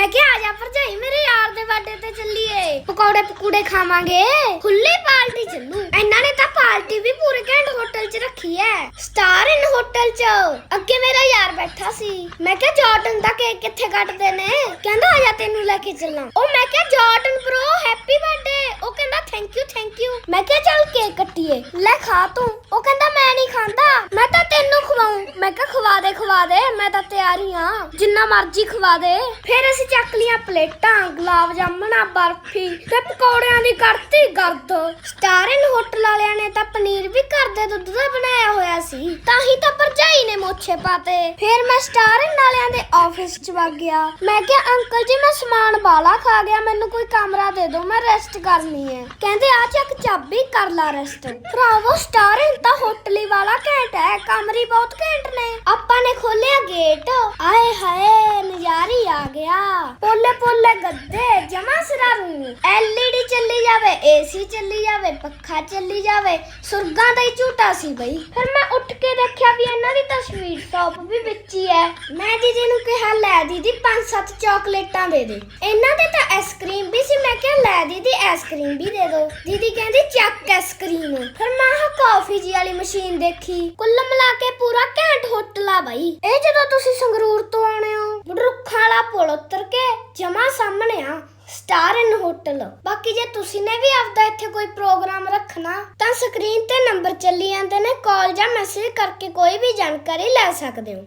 ਮੈਂ ਕਿਹਾ ਆ ਜਾ ਭਰਜਾਈ, ਮੇਰੇ ਯਾਰ ਦੇ ਬਰਥਡੇ ਤੇ ਚੱਲੀਏ। ਪਕੌੜੇ ਪਕੂੜੇ ਖਾਵਾਂਗੇ। ਖੁੱਲੀ ਪਾਰਟੀ ਚੱਲੂ। ਇਹਨਾਂ ਨੇ ਤਾਂ ਪਾਰਟੀ ਵੀ ਪੂਰੇ ਘੰਟ ਹੋਟਲ 'ਚ ਰੱਖੀ ਐ। ਸਟਾਰ ਇਨ ਹੋਟਲ 'ਚ। ਅੱਗੇ ਮੇਰਾ ਯਾਰ ਬੈਠਾ ਸੀ। ਮੈਂ ਕਿਹਾ ਜਾਰਡਨ ਦਾ ਕੇਕ ਕਿੱਥੇ ਕੱਟਦੇ ਨੇ? ਕਹਿੰਦਾ, ਆ ਜਾ ਤੈਨੂੰ ਲੈ ਕੇ ਚੱਲਾਂ। ਉਹ ਮੈਂ ਕਿਹਾ Jordan bro happy birthday thank you ਮੈਂ ਕਿਹਾ ਚੱਲ ਕੇਕ ਕੱਟੀਏ। ਲੈ ਖਾ ਤੂੰ। ਉਹ ਕਹਿੰਦਾ, ਮੈਂ ਨਹੀਂ ਖਾਂਦਾ। ਮੈਂ ਤਾਂ ਤੈਨੂੰ ਖਵਾਉਂ। ਮੈਂ ਕਿਹਾ, ਖਵਾ ਦੇ ਖਵਾ ਦੇ। ਮੈਂ ਤਾਂ ਤਿਆਰ ਹੀ ਆ ਜਿੰਨਾ ਮਰਜ਼ੀ ਖਵਾ ਦੇ। ਫਿਰ ਅਸੀਂ ਚੱਕ ਲੀਆਂ ਪਲੇਟਾਂ, ਗੁਲਾਬ ਜਾਮਣਾ ਬਰਫੀ ਤੇ ਪਕੌੜਿਆਂ ਦੀ ਕਰਤੀ ਗਰਦ। ਸਟਾਰ ਇਨ ਹੋਟਲ ਵਾਲਿਆਂ ਨੇ ਤਾਂ ਪਨੀਰ ਵੀ ਘਰ ਦੇ ਦੁੱਧ ਦਾ ਬਣਾਇਆ ਹੋਇਆ ਸੀ। ਤਾਂ ਹੀ ਤਾਂ ਭਰਜਾਈ ਨੇ ਮੋਛੇ ਪਾਤੇ। ਫਿਰ ਮੈਂ ਸਟਾਰ ਇਨ ਵਾਲਿਆਂ ਦੇ ਆਫਿਸ 'ਚ ਵਗ ਗਿਆ। ਮੈਂ ਕਿਹਾ, ਅੰਕਲ ਜੀ, ਮੈਂ ਸਮਾਨ ਬਾਲਾ ਖਾ ਗਿਆ। ਮੈਨੂੰ ਕੋਈ ਕਮਰਾ ਦੇ ਦਿਓ। ਮੈਂ ਰੈਸਟ ਕਰਨੀ ਹੈ। ਕਹਿੰਦੇ, ਆ ਚੱਕ ਚਾਬੀ ਕਰ ਲਾ ਰੈਸਟ ਭਰਾਵੋ ਸਟਾਰ ਤਾਂ ਹੋਟਲੀ ਵਾਲਾ ਘੈਂਟ ਹੈ, ਕਮਰੇ ਬਹੁਤ ਘੈਂਟ ਨੇ। ਆਪਾਂ ਨੇ ਖੋਲਿਆ ਗੇਟ ਆਏ ਹਾਏ, ਨਜ਼ਾਰੀ ਆ ਗਿਆ। ਪੋਲੇ ਪੋਲੇ ਗੱਦੇ, ਜਮਾ ਸਿਰਾ ਰੂਮ ਐਲਈਡੀ ਚੱਲੀ ਜਾਵੇ ਏਸੀ ਚੱਲੀ ਜਾਵੇ, ਪੱਖਾ ਚੱਲੀ ਜਾਵੇ, ਸੁਰਗਾਂ ਦਾ ਹੀ ਝੂਟਾ ਸੀ ਬਈ। ਫਿਰ ਮੈਂ ਉੱਠ ਕੇ ਦੇਖਿਆ ਟੌਪ ਵੀ ਵਿੱਚ ਹੀ ਮੈਂ ਦੀਦੀ ਨੂੰ ਕਿਹਾ, ਲੈ ਦੀਦੀ, ਪੰਜ ਸੱਤ ਚਾਕਲੇਟਾਂ ਦੇ ਦੇ। ਇਹਨਾਂ ਦੇ ਤਾਂ ਆਈਸਕ੍ਰੀਮ ਵੀ ਸੀ। ਮੈਂ ਕਿਹਾ, ਲੈ ਦੀਦੀ ਆਈਸਕ੍ਰੀਮ ਵੀ ਦੇ ਦਿਓ ਦੀਦੀ ਕਹਿੰਦੀ, ਚੱਕ ਆਈਸਕ੍ਰੀਮ ਫਿਰ ਮੈਂ ਆਹ ਕਾਫੀ ਜੀ ਵਾਲੀ ਮਸ਼ੀਨ ਦੇਖੀ। ਕੁੱਲ ਮਿਲਾ ਕੇ ਪੂਰਾ ਘੈਂਟ ਹੋਟਲ ਆ ਬਈ। ਇਹ ਜਦੋਂ ਤੁਸੀਂ ਸੰਗਰੂਰ ਤੋਂ ਆਉਣੇ ਹੋ, ਰੁੱਖਾਂ ਵਾਲਾ ਪੁਲ ਉਤਰ ਕੇ ਜਮਾ ਸਾਹਮਣੇ ਆ। Star inn hotel. ਬਾਕੀ ਜੇ ਤੁਸੀਂ ਨੇ ਵੀ ਆਪਦਾ ਇੱਥੇ ਕੋਈ ਪ੍ਰੋਗਰਾਮ ਰੱਖਣਾ, ਤਾਂ ਸਕਰੀਨ ਤੇ ਨੰਬਰ ਚੱਲੀ ਜਾਂਦੇ ਨੇ, ਕਾਲ ਜਾਂ ਮੈਸੇਜ ਕਰਕੇ ਕੋਈ ਵੀ ਜਾਣਕਾਰੀ ਲੈ ਸਕਦੇ ਹੋ।